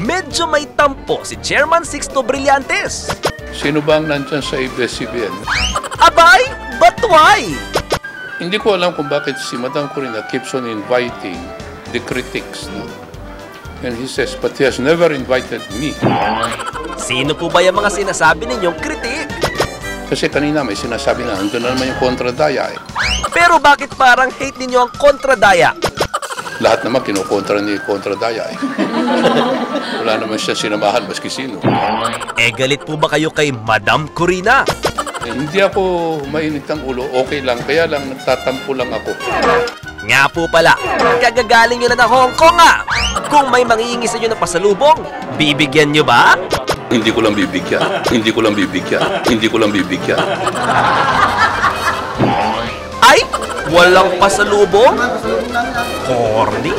medyo may tampo si Chairman Sixto Brillantes. Sino ba ang nandyan sa ABS-CBN? Abay, but why? Hindi ko alam kung bakit si Madam Corina keeps on inviting the critics. No? And he says, but he has never invited me. Sino po ba yung mga sinasabi ninyong kritik? Kasi kanina may sinasabi na, andun na naman yung kontradaya eh. Pero bakit parang hate ninyo ang kontradaya? Lahat naman kinukontra ni kontradaya eh. Wala naman siya sinamahan maski sino. Eh galit po ba kayo kay Madam Corina? Eh, hindi ako mainit ang ulo, okay lang. Kaya lang, nagtatampo lang ako. Nga po pala, kagagaling nyo na ng Hong Kong ah! Kung may mangiingi sa inyo ng pasalubong, bibigyan nyo ba? Hindi ko lang bibigyan. Hindi ko lang bibigyan. Hindi ko lang bibigyan. Walang pasalubong? Corny.